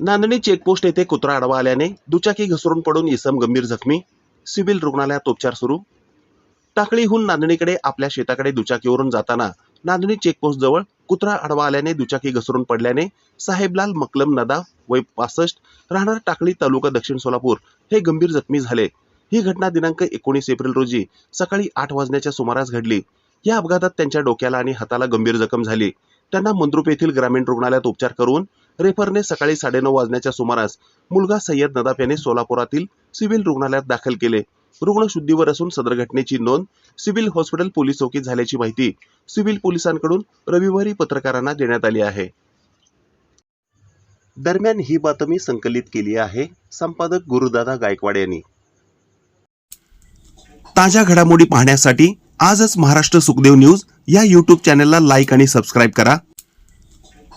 नांदणी checkpost येथे कुत्रा आडवा आल्याने दुचाकी घसरून पडून इसम गंभीर जखमी. सिव्हिल रुग्णालयात उपचार सुरू. टाकळीहून नांदणीकडे आपल्या शेताकडे दुचाकीवरून जाताना नांदणी चेकपोस्ट जवळ कुत्रा आडवा आल्याने दुचाकी घसरून पडल्याने साहेबलाल मकलम नदा वय पासष्ट राहणार टाकळी तालुका दक्षिण सोलापूर हे गंभीर जखमी झाले. ही घटना दिनांक एकोणीस एप्रिल रोजी सकाळी आठ वाजण्याच्या सुमारास घडली. या अपघातात त्यांच्या डोक्याला आणि हाताला गंभीर जखम झाली. त्यांना मंद्रुप येथील ग्रामीण रुग्णालयात उपचार करून रेफरने सकाळी साडेनऊ वाजण्याच्या सुमारास मुलगा सय्यद नदाफ याने सोलापुरातील सिव्हिल रुग्णालयात दाखल केले. रुग्ण शुद्धीवर असून सदर घटनेची नोंद सिव्हिल हॉस्पिटल पोलीस चौकीत झाल्याची माहिती सिव्हिल पोलिसांकडून रविवारी पत्रकारांना देण्यात आली आहे. दरम्यान ही बातमी संकलित केली आहे संपादक गुरुदादा गायकवाड यांनी. ताज्या घडामोडी पाहण्यासाठी आजच महाराष्ट्र सुखदेव न्यूज या यूट्यूब चॅनलला लाईक आणि सबस्क्राईब करा.